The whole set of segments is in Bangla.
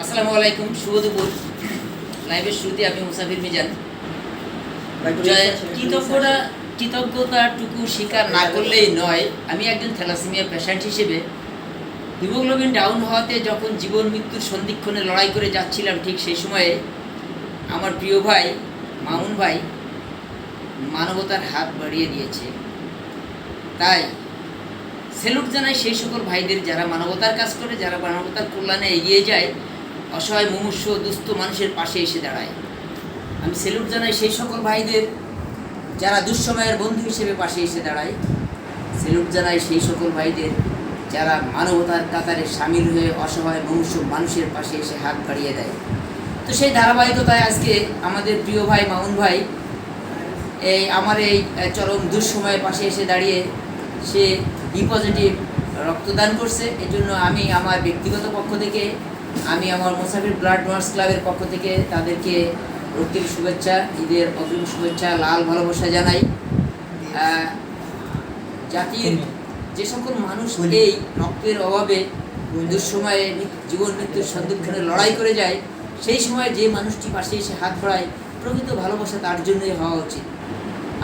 আসসালামু আলাইকুম শুভ দুপুর। লাইভের শুরুতে আমি মুসাফির মিজান। কৃতজ্ঞতা কৃতজ্ঞতাটুকু স্বীকার না করলেই নয় আমি একজন থ্যালাসেমিয়া পেশেন্ট হিসেবে হিমোগ্লোবিন ডাউন হওয়াতে যখন জীবন মৃত্যুর সন্ধিক্ষণে লড়াই করে যাচ্ছিলাম ঠিক সেই সময়ে আমার প্রিয় ভাই মামুন ভাই মানবতার হাত বাড়িয়ে দিয়েছে। তাই সেলুট জানাই সেই সকল ভাইদের যারা মানবতার কাজ করে যারা মানবতার কল্যাণে এগিয়ে যায় অসহায়, মুমূর্ষ, দুস্থ মানুষের পাশে এসে দাঁড়ায়। আমি সেলুট জানাই সেই সকল ভাইদের, যারা দুঃসময়ের বন্ধু হিসেবে পাশে এসে দাঁড়ায়। সেলুট জানাই সেই সকল ভাইদের, যারা মানবতার কাতারে সামিল হয়ে অসহায়, মুমূর্ষ মানুষের পাশে এসে হাত বাড়িয়ে দেয়। তো সেই ধারাবাহিকতায় আজকে আমাদের প্রিয় ভাই, মামুন ভাই, এই আমার এই চরম দুঃসময়ের পাশে এসে দাঁড়িয়ে সে বি পজিটিভ রক্তদান করছে। এজন্য আমি আমার ব্যক্তিগত পক্ষ থেকে আমি আমার মোসাফির ব্লাড ডোনার্স ক্লাবের পক্ষ থেকে তাদেরকে রক্তিম শুভেচ্ছা ঈদের অগ্রিম শুভেচ্ছা লাল ভালোবাসা জানাই। জাতির যে সকল মানুষ এই রক্তের অভাবে দুঃসময়ে জীবন মৃত্যুর সন্ধিক্ষণে লড়াই করে যায় সেই সময় যে মানুষটি পাশে এসে হাত বাড়ায় প্রকৃত ভালোবাসা তার জন্যই হওয়া উচিত।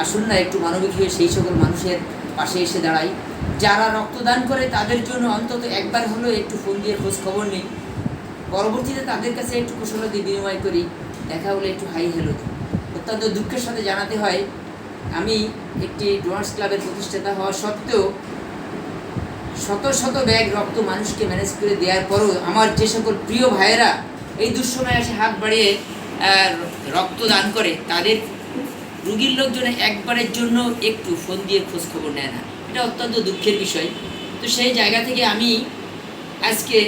আসুন না একটু মানবিক হয়ে সেই সকল মানুষের পাশে এসে দাঁড়াই। যারা রক্তদান করে তাদের জন্য অন্তত একবার হলেও একটু ফোন দিয়ে খোঁজ খবর নিই পরবর্তীতে তাদের কাছে একটু কুশলতি বিনিময় করি, দেখা হলে একটু হাই হেলো অত্যন্ত দুঃখের সাথে জানাতে হয়, আমি একটি ডোনার্স ক্লাবের প্রতিষ্ঠাতা হওয়া সত্ত্বেও শত শত ব্যাগ রক্ত মানুষকে ম্যানেজ করে দেওয়ার পরও আমার যে সকল প্রিয় ভাইয়েরা এই দুঃসময়ে এসে হাত বাড়িয়ে রক্ত দান করে, তাদের রুগীর লোকজনে একবারের জন্য একটু ফোন দিয়ে খোঁজ খবর নেয় না। এটা অত্যন্ত দুঃখের বিষয়। তো সেই জায়গা থেকে আমি আজকে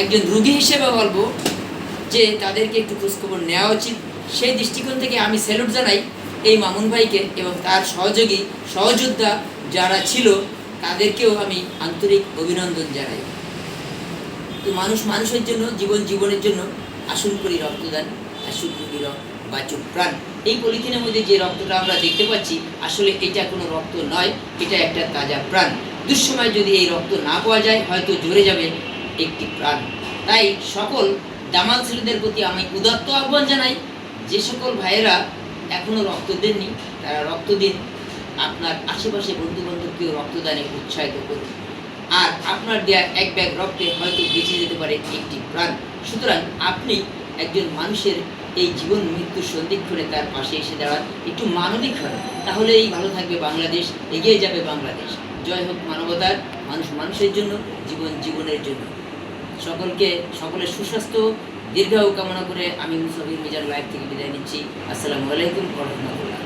একজন রুগী হিসেবে বলব যে তাদেরকে একটু খোঁজখবর নেওয়া উচিত। সেই দৃষ্টিকোণ থেকে আমি স্যালুট জানাই এই মামুন ভাইকে এবং তার সহযোগী, সহযোদ্ধা যারা ছিল, তাদেরকেও আমি আন্তরিক অভিনন্দন জানাই। তো মানুষ মানুষের জন্য, জীবন জীবনের জন্য আসুন করি রক্তদান আসুন করি রক্ত বাচুক প্রাণ। এই পলিথিনের মধ্যে যে রক্তটা আমরা দেখতে পাচ্ছি, আসলে এটা কোনো রক্ত নয়, এটা একটা তাজা প্রাণ। দুঃসময় যদি এই রক্ত না পাওয়া যায়, হয়তো জুড়ে যাবে একটি প্রাণ। তাই সকল জামাল ছেলেদের প্রতি আমি উদাত্ত আহ্বান জানাই, যে সকল ভাইয়েরা এখনও রক্ত দেননি, তারা রক্ত দিন, আপনার আশেপাশে বন্ধু বান্ধবকেও রক্তদানে উৎসাহিত করুন। আর আপনার দেয়া এক ব্যাগ রক্তে হয়তো বেঁচে যেতে পারে একটি প্রাণ। সুতরাং আপনি একজন মানুষের এই জীবন মৃত্যুর সন্ধিক্ষণে তার পাশে এসে দাঁড়ান, একটু মানবিক হন। তাহলেই ভালো থাকবে বাংলাদেশ, এগিয়ে যাবে বাংলাদেশ। জয় হোক মানবতার, মানুষ মানুষের জন্য, জীবন জীবনের জন্য। সকলকে, সকলের সুস্বাস্থ্য, দীর্ঘায়ু কামনা করে আমি মুসাফির মিজান লাইভ থেকে বিদায় নিচ্ছি। আসসালামু আলাইকুম রহমতুল্লাহ।